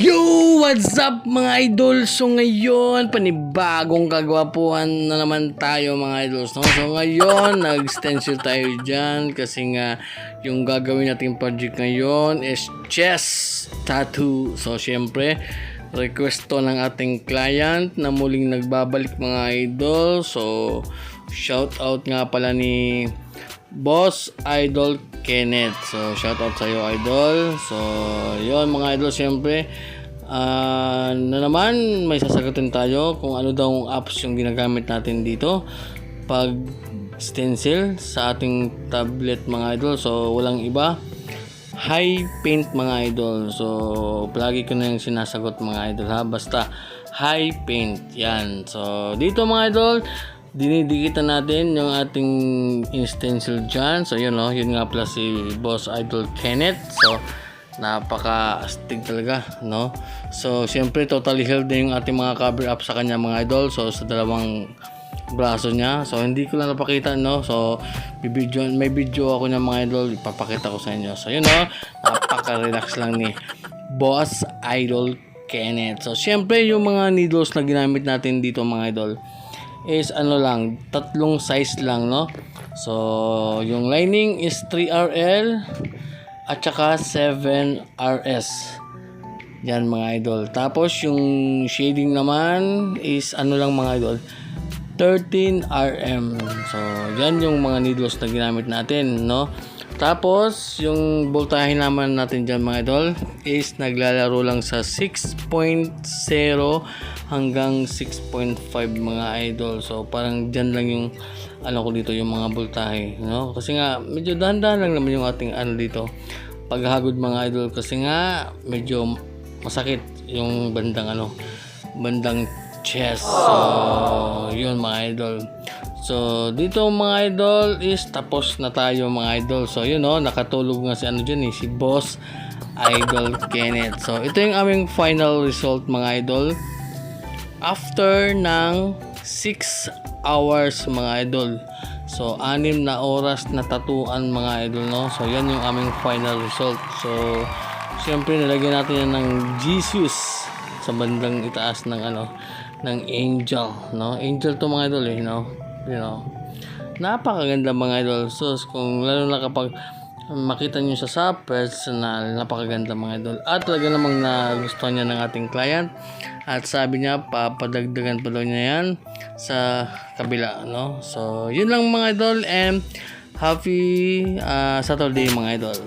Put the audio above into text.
Yo! What's up mga idol? So ngayon, panibagong kagwapuhan na naman tayo mga idols. No? So ngayon, nag-stencil tayo dyan kasi nga yung gagawin nating project ngayon is chest tattoo. So syempre, request to ng ating client na muling nagbabalik mga idol. So shout out nga pala ni Boss Idol Kenneth. So, shout out sa iyo, Idol. So, yon mga idol, siyempre, ah, na naman, may sasagutin tayo kung ano daw ang apps yung ginagamit natin dito pag stencil sa ating tablet mga idol. So, walang iba. High paint mga idol. So, palagi ko na yung sinasagot mga idol ha. Basta, high paint. Yan. So, dito mga idol, dinidikitan natin yung ating stencil dyan. So, yun no. Yun nga pala si Boss Idol Kenneth. So, napaka-astig talaga, no? So, syempre, totally healed na yung ating mga cover up sa kanya mga idol. So, sa dalawang braso niya. So, hindi ko lang napakita, no? So, bibidyo, may video ako niya mga idol. Ipapakita ko sa inyo. So, yun, no? Napaka-relax lang ni Boss Idol Kenneth. So, syempre, yung mga needles na ginamit natin dito mga idol is ano lang, tatlong size lang, no? So, yung lining is 3RL at saka 7RS. Yan mga idol. Tapos yung shading naman is ano lang mga idol, 13RM. So, yan yung mga needles na ginamit natin, no? Tapos, yung voltahe naman natin dyan mga idol is naglalaro lang sa 6.0 hanggang 6.5 mga idol. So, parang dyan lang yung ano ko dito, yung mga voltahe, no? Kasi nga, medyo dahan-dahan lang naman yung ating ano dito. Paghagod mga idol kasi nga medyo masakit yung bandang ano, bandang chest. So, yun mga idol. So, dito mga idol is tapos na tayo mga idol. So, yun no, nakatulog nga si ano dyan eh, si Boss Idol Kenneth. So, ito yung aming final result mga idol. After ng 6 hours mga idol. So, anim na oras na tatuan mga idol no. So, yan yung aming final result. So, Siyempre, nilagyan natin yan ng Jesus sa bandang itaas ng ano, ng angel, no? Angel to mga idol eh, no? You know. Napakaganda mga idol. So, kung lalo na kapag makita niyo siya sa personal, napakaganda mga idol. At talaga namang nagustuhan niya ng ating client. At sabi niya, papadagdagan pa daw niya yan sa kabila, no? So, yun lang mga idol and happy ah, Saturday mga idol.